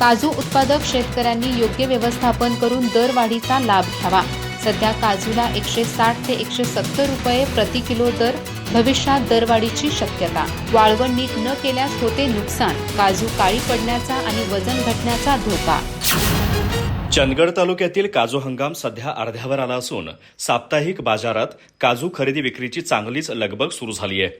काजू उत्पादक शेतकऱ्यांनी योग्य व्यवस्थापन करून दरवाढीचा लाभ घ्यावा. सध्या काजूला एकशे साठ ते एकशे सत्तर रुपये प्रति किलो दर भविष्यात दरवाढीची शक्यता. वाळवण नीट न केल्यास होते नुकसान काजू काळी पडण्याचा आणि वजन घटण्याचा धोका. चंदगड तालुक्यातील काजू हंगाम सध्या अर्ध्यावर आला असून साप्ताहिक बाजारात काजू खरेदी विक्रीची चांगलीच लगबग सुरू झाली आहे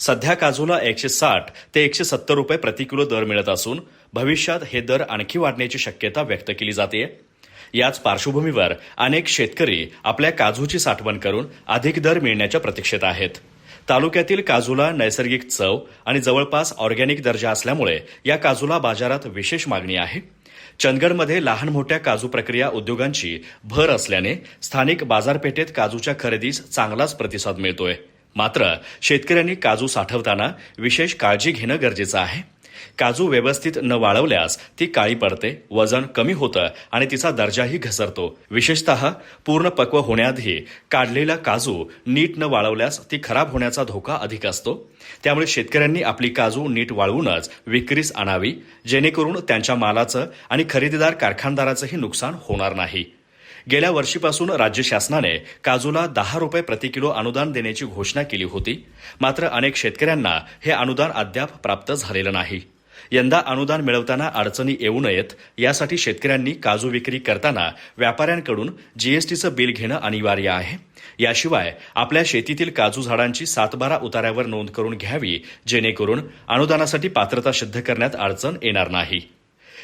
सध्या काजूला एकशे साठ ते एकशे सत्तर रुपये प्रति किलो दर मिळत असून भविष्यात हे दर आणखी वाढण्याची शक्यता व्यक्त केली जाते. याच पार्श्वभूमीवर अनेक शेतकरी आपल्या काजूची साठवण करून अधिक दर मिळण्याच्या प्रतीक्षेत आहेत. तालुक्यातील काजूला नैसर्गिक चव आणि जवळपास ऑर्गॅनिक दर्जा असल्यामुळे या काजूला बाजारात विशेष मागणी आहे. चंदगडमध्ये लहान मोठ्या काजू प्रक्रिया उद्योगांची भर असल्याने स्थानिक बाजारपेठेत काजूच्या खरेदीस चांगलाच प्रतिसाद मिळतोय. मात्र शेतकऱ्यांनी काजू साठवताना विशेष काळजी घेणं गरजेचं आहे. काजू व्यवस्थित न वाळवल्यास ती काळी पडते वजन कमी होतं आणि तिचा दर्जाही घसरतो. विशेषतः पूर्ण पक्व होण्याआधी काढलेला काजू नीट न वाळवल्यास ती खराब होण्याचा धोका अधिक असतो. त्यामुळे शेतकऱ्यांनी आपली काजू नीट वाळवूनच विक्रीस आणावी जेणेकरून त्यांच्या मालाचं आणि खरेदीदार कारखानदाराचंही नुकसान होणार नाही. गेल्या वर्षीपासून राज्य शासनाने काजूला दहा रुपये प्रति किलो अनुदान देण्याची घोषणा केली होती. मात्र अनेक शेतकऱ्यांना हे अनुदान अद्याप प्राप्त झालेलं नाही. यंदा अनुदान मिळवताना अडचणी येऊ नयेत यासाठी शेतकऱ्यांनी काजू विक्री करताना व्यापाऱ्यांकडून जीएसटीचं बिल घेणं अनिवार्य आहे. याशिवाय आपल्या शेतीतील काजू झाडांची सातबारा उतार्यावर नोंद करून घ्यावी जेणेकरून अनुदानासाठी पात्रता सिद्ध करण्यात अडचण येणार नाही.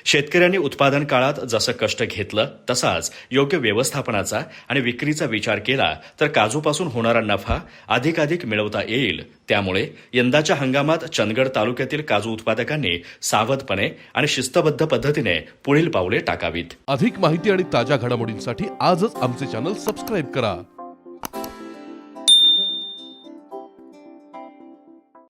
शेतकऱ्यांनी उत्पादन काळात जसं कष्ट घेतलं तसाच योग्य व्यवस्थापनाचा आणि विक्रीचा विचार केला तर काजूपासून होणारा नफा अधिकाधिक मिळवता येईल. त्यामुळे यंदाच्या हंगामात चंदगड तालुक्यातील काजू उत्पादकांनी सावधपणे आणि शिस्तबद्ध पद्धतीने पुढील पावले टाकावीत. अधिक माहिती आणि ताज्या घडामोडींसाठी आजच आमचे चॅनल सबस्क्राईब करा.